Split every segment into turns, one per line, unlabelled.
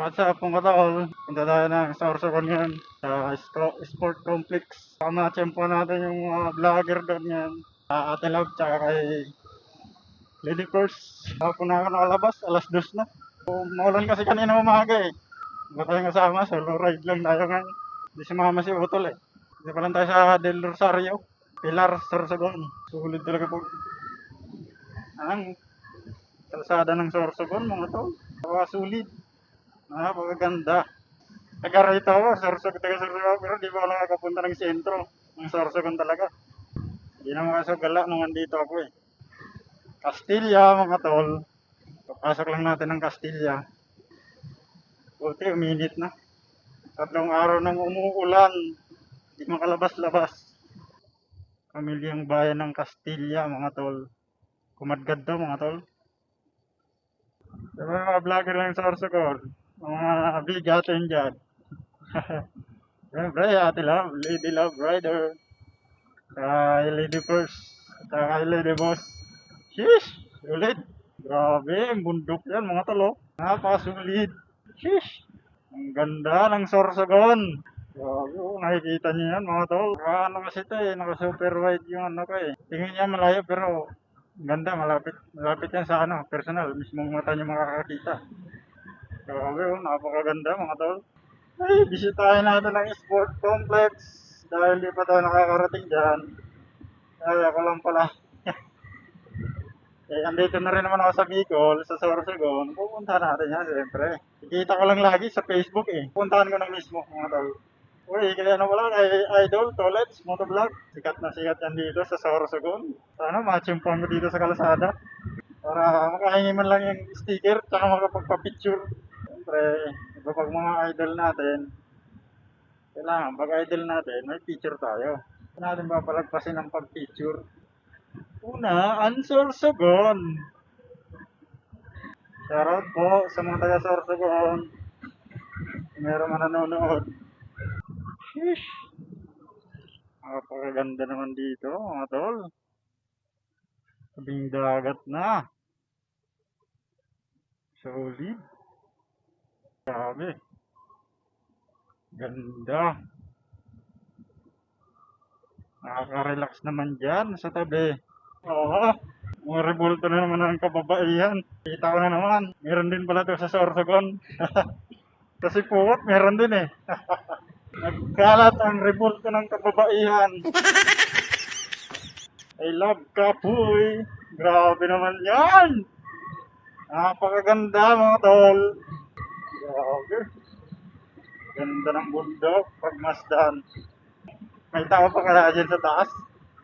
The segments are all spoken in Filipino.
At sa Pungkatol, punta tayo ng Sorsogon ngayon sa Sport Complex. Sama tiyempo natin yung mga vlogger doon ngayon. Sa Ate Love, tsaka kay Lady First. Ako na ako nakalabas, alas dos na. So, maulan kasi kanina umaga eh. Hindi tayo kasama, solo ride lang tayo ngayon. Hindi si mama si Utol eh. Hindi pa lang tayo sa Del Rosario. Pilar, Sorsogon. Sulit talaga po. Ang kalsada ng Sorsogon, mga to. Sulit. Napakaganda. Taga rito ako, Sorsogon, taga Sorsogon ako, pero di ba ako nakakapunta ng sentro. Ng Sorsogon talaga. Hindi na makasagala nung andito ako eh. Castilla mga tol. Papasok lang natin ng Castilla. Buti, uminit na. Tatlong araw nang umuulan. Hindi makalabas-labas. Pamilyang bayan ng Castilla mga tol. Kumadgad daw mga tol. Diba mga vlogger ng Sorsogon? Mga bigatin dyan. Siyempre, ate love, lady love rider. Kay lady first. Kay lady boss. Sheesh! Sulit. Grabe, bundok yan mga tolo. Napakasulit. Sheesh! Ang ganda ng Sorsogon. Grabe, oh, nakikita niyo yan mga tol. Ano kasi ito eh, naka super wide yung ano ko eh. Tingin niya malayo pero ganda, malapit. Malapit yan sa ano, personal. Mismong mata niyo makakakita. Grabe, oh, napakaganda mga tol. Ay, bisitahin natin ang sport complex. Dahil di pa tayo nakakarating dyan. Ay, ako lang pala. eh, andito na rin naman ako sa Bicol, sa Sorsogon. Pupunta natin yan, siyempre. Kita ko lang lagi sa Facebook eh. Puntahan ko na mismo, mga tol. Uy, kaya na wala kay Idol, Tolets, Motovlog. Sikat na sikat yan dito sa Sorsogon. Sana machimpan ko dito sa kalsada. Para makahingi man lang yung sticker, tsaka makapagpa-picture. Siyempre, iba pag mga idol natin, kailangan pag idol natin, may picture tayo. Kailangan natin papalagpasin ng pag-picture. Una, ang Sorsogon. Shoutout po sa mga taga Sorsogon. Meron man nanonood. Sheesh. Napakaganda naman dito, mga tol. Tabing dagat na. Solid. Grabe. Ganda. Nakaka-relax naman dyan sa tabi. Oo. Mga revolto na naman ang kababaihan. Kita ko na naman. Meron din pala to sa Sorsogon. Kasi puwot, meron din eh. Nagkalat ang revolto ng kababaihan. I love Kapoy. Grabe naman yan. Napakaganda mga tol. Grabe. Ganda ng bundok pag masdan. May tao pa kaya dyan sa taas.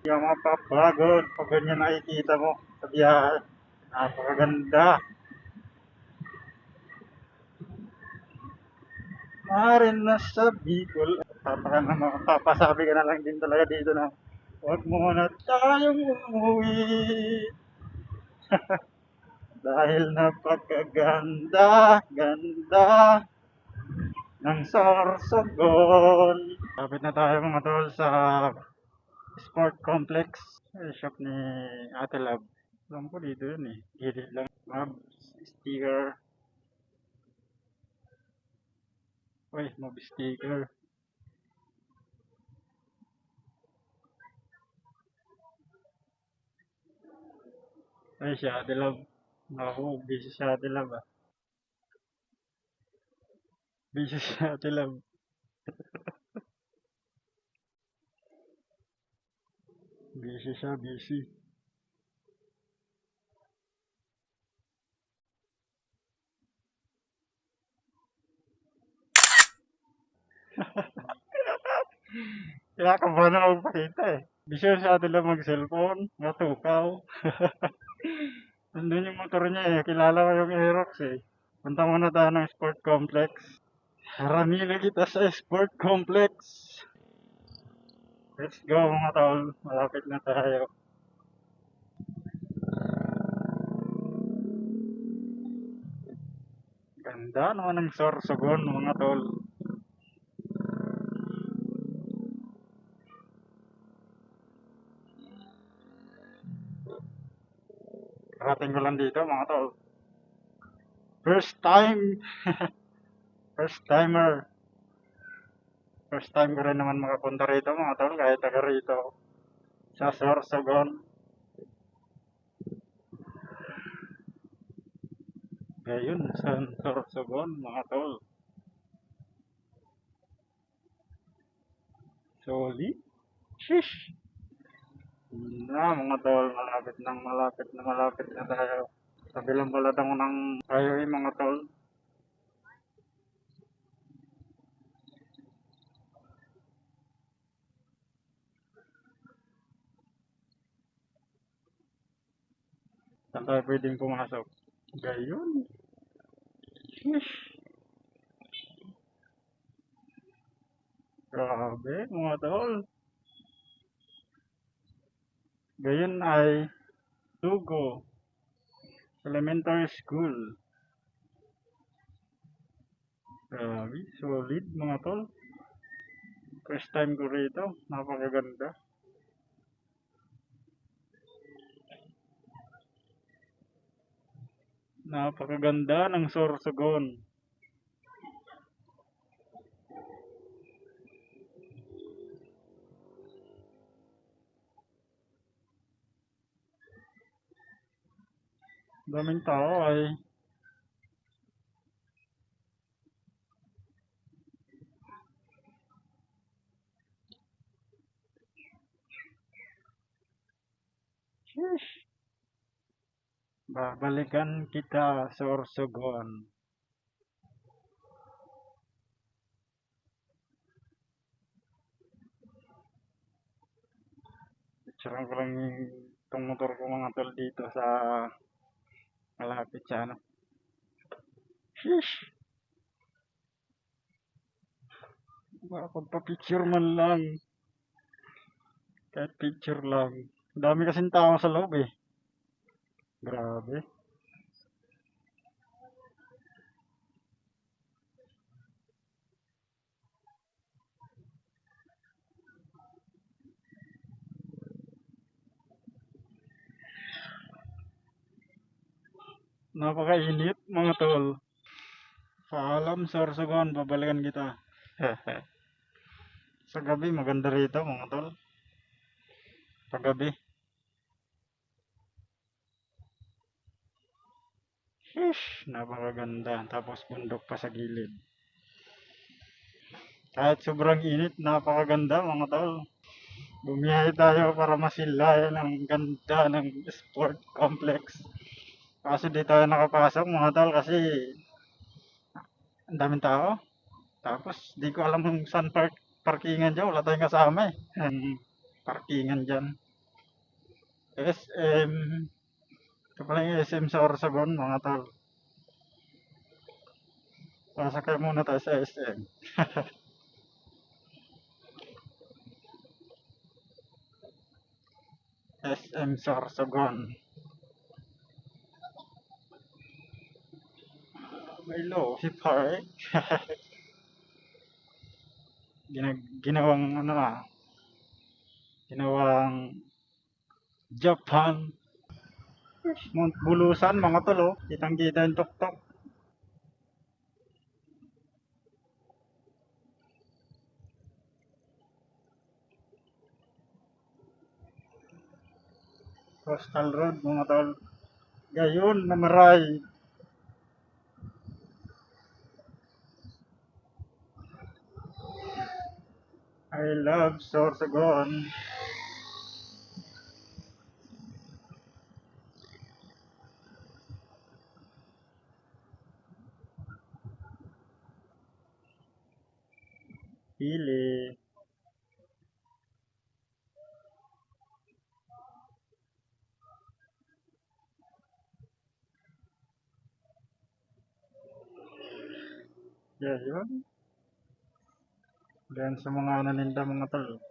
Yung mga papagod. Pag ganyan nakikita mo sa biyahe. Napakaganda. Marin na sa Bicol. Papaka na mapapasabi ka na lang din talaga dito na huwag muna tayong umuwi. Dahil napakaganda, ganda ng Sorsogon. Kapit na tayo mga tol sa Sport Complex. Shop ni Ate Lab. Alam ko dito yun eh. Gilid lang. Mab, sticker. Uy, mob sticker. Ay, siya Ate Lab. Ako, busy siya Ate Lab ah. Busy siya Ate Lab. busy siya, busy. Kinakabahan ako magpakita eh. Bisyo siya Ate Lab mag-cellphone, matukaw. Nandun yung motor niya eh. Kilala ko yung Aerox eh. Punta muna tayo ng sport complex. Haramila kita sa sport complex. Let's go mga tol. Malapit na tayo. Ganda naman ng Sorsogon mga tol. Karating ko lang dito mga tol. First time First timer. First time ko rin naman makapunta rito mga tol, kahit taga rito. Sa Sorsogon. Ngayon, sa Sorsogon mga tol. Solid. Shish! Na mga tol, malapit nang malapit na malapit na tayo. Sa bilang balatang ng highway mga tol. Saan tayo pwedeng pumasok? Gayon. Sheesh. Grabe, mga tol. Gayon ay Tugo Elementary School. Grabe, solid mga tol. First time ko rito, napakaganda. Napakaganda ng Sorsogon. Daming tao ay Sheesh. Babalikan kita Sorsogon. Picturean ko lang itong motor ko mga tol dito sa malapit sa ano. Sheesh. Makapagpa-picture man lang. Kahit picture lang. Ang dami kasing tao sa loob eh. Grabe. Napakainit mga tol. Paalam Sorsogon, babalikan kita. Sa gabi maganda rito mga tol. Paggabi. Sheesh, napakaganda. Tapos bundok pa sa gilid. Kahit sobrang init, napakaganda mga tol. Bumiyahe tayo para masilayan ang ganda ng sport complex. Kaso di tayo nakapasok mga tol kasi ang daming tao. Tapos di ko alam kung saan park parkingan dyan. Wala tayong kasama eh. Parkingan dyan. SM. Ito pala yung SM sa Orsagon mga tol. Pasakay muna tayo sa SM. SM Sorsogon. May Lofi Park. Ginag ginawang ano ah. Ginawang Japan. Mount Bulusan mga tol oh. Kitang kita yung tuktok. Coastal Road mga tol. Gayon na maray. I love Sorsogon. Pili. Gayon. Yan sa mga naninda mga tol.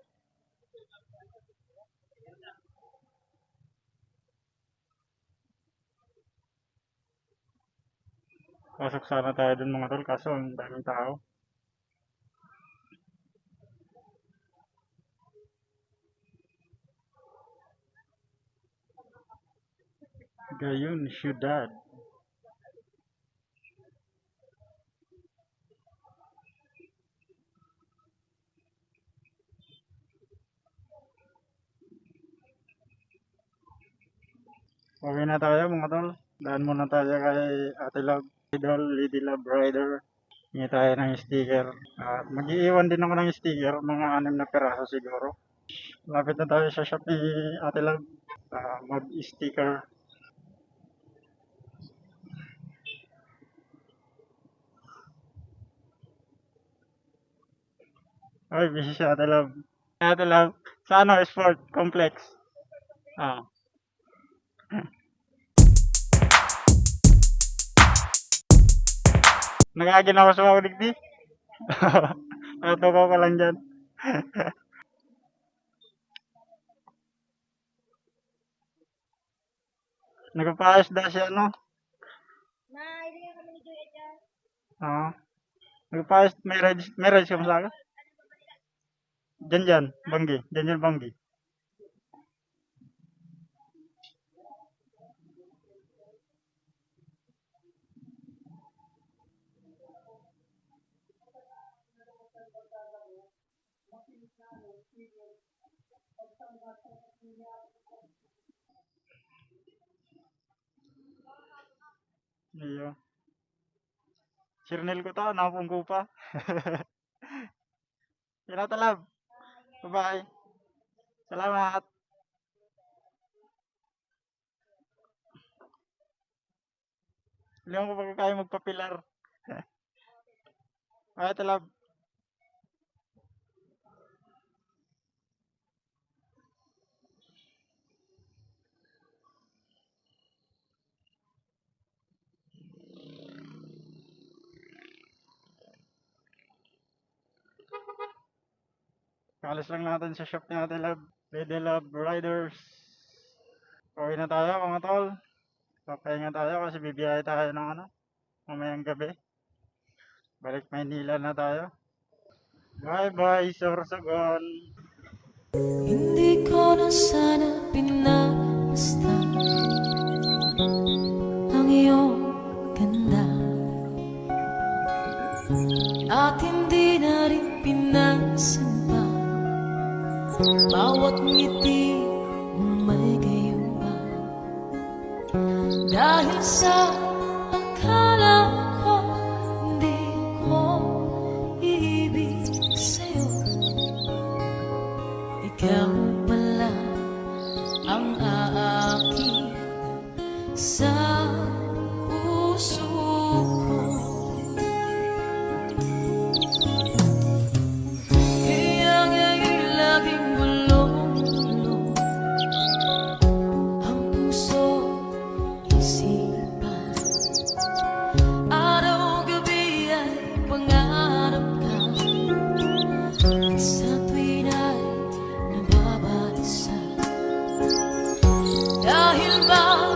Pasok sana tayo dun mga tol kaso ang daming tao. Gayon, syudad. Okay na tayo mga tol. Daan muna tayo kay Ate Love. Idol, Lady Love Rider. Hingi tayo ng sticker. At mag-iiwan din ako ng sticker. Mga anim na peraso siguro. Lapit na tayo sa shop ni Ate Love. Ah, mag-sticker. Ay, busy si Ate Love. Ate Love, sa ano, sport complex. Ah. Nagaginawa sa mga digdi. Natuko ko lang dyan. Nagpapaayos daw siya, no?
Nailingan kami ni Joy dyan.
Oo. Nagpapaayos, may rides, may ka masaka? Dyan dyan, banggi. Dyan dyan banggi. Iyo. Sirnel ko to, napunggo pa. Tinatalab. Bye-bye. Salamat. Alam ko pag kaya magpapilar. Ay, talab. Kalis lang natin sa shop Ate Love. Lady Love Riders. Uwi na tayo mga tol. Papahinga tayo kasi bibiyahe tayo ng ano. Mamayang gabi. Balik Maynila na tayo. Bye bye, Sorsogon.
Hindi ko na sana pinastan Ang iyong ganda At hindi na rin pinagsimpa Bawat ngiti may gayuma Dahil sa akala ko Hindi ko iibig sa'yo. Ikaw pala ang aakit sa nababalisa Dahil ba